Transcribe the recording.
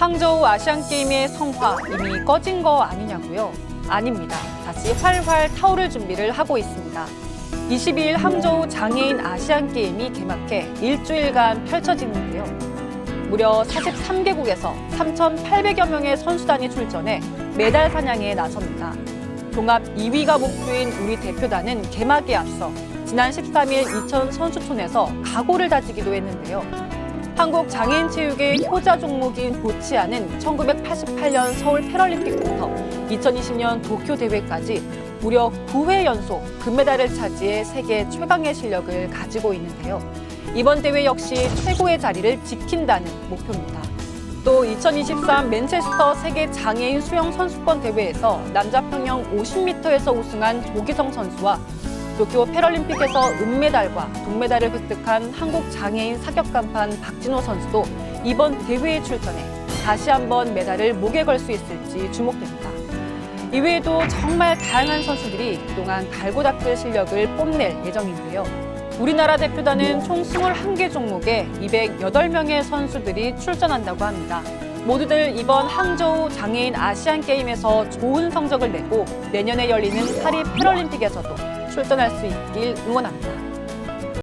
항저우 아시안게임의 성화 이미 꺼진 거 아니냐고요? 아닙니다. 다시 활활 타오를 준비를 하고 있습니다. 22일 항저우 장애인 아시안게임이 개막해 일주일간 펼쳐지는데요. 무려 43개국에서 3,800여 명의 선수단이 출전해 메달 사냥에 나섭니다. 종합 2위가 목표인 우리 대표단은 개막에 앞서 지난 13일 이천 선수촌에서 각오를 다지기도 했는데요. 한국 장애인 체육의 효자 종목인 보치아는 1988년 서울 패럴림픽부터 2020년 도쿄 대회까지 무려 9회 연속 금메달을 차지해 세계 최강의 실력을 가지고 있는데요. 이번 대회 역시 최고의 자리를 지킨다는 목표입니다. 또 2023 맨체스터 세계 장애인 수영 선수권 대회에서 남자 평영 50m에서 우승한 조기성 선수와 도쿄 패럴림픽에서 은메달과 동메달을 획득한 한국 장애인 사격 간판 박진호 선수도 이번 대회에 출전해 다시 한번 메달을 목에 걸 수 있을지 주목됩니다. 이외에도 정말 다양한 선수들이 그동안 갈고 닦을 실력을 뽐낼 예정인데요. 우리나라 대표단은 총 21개 종목에 208명의 선수들이 출전한다고 합니다. 모두들 이번 항저우 장애인 아시안 게임에서 좋은 성적을 내고 내년에 열리는 파리 패럴림픽에서도 출전할 수 있길 응원합니다.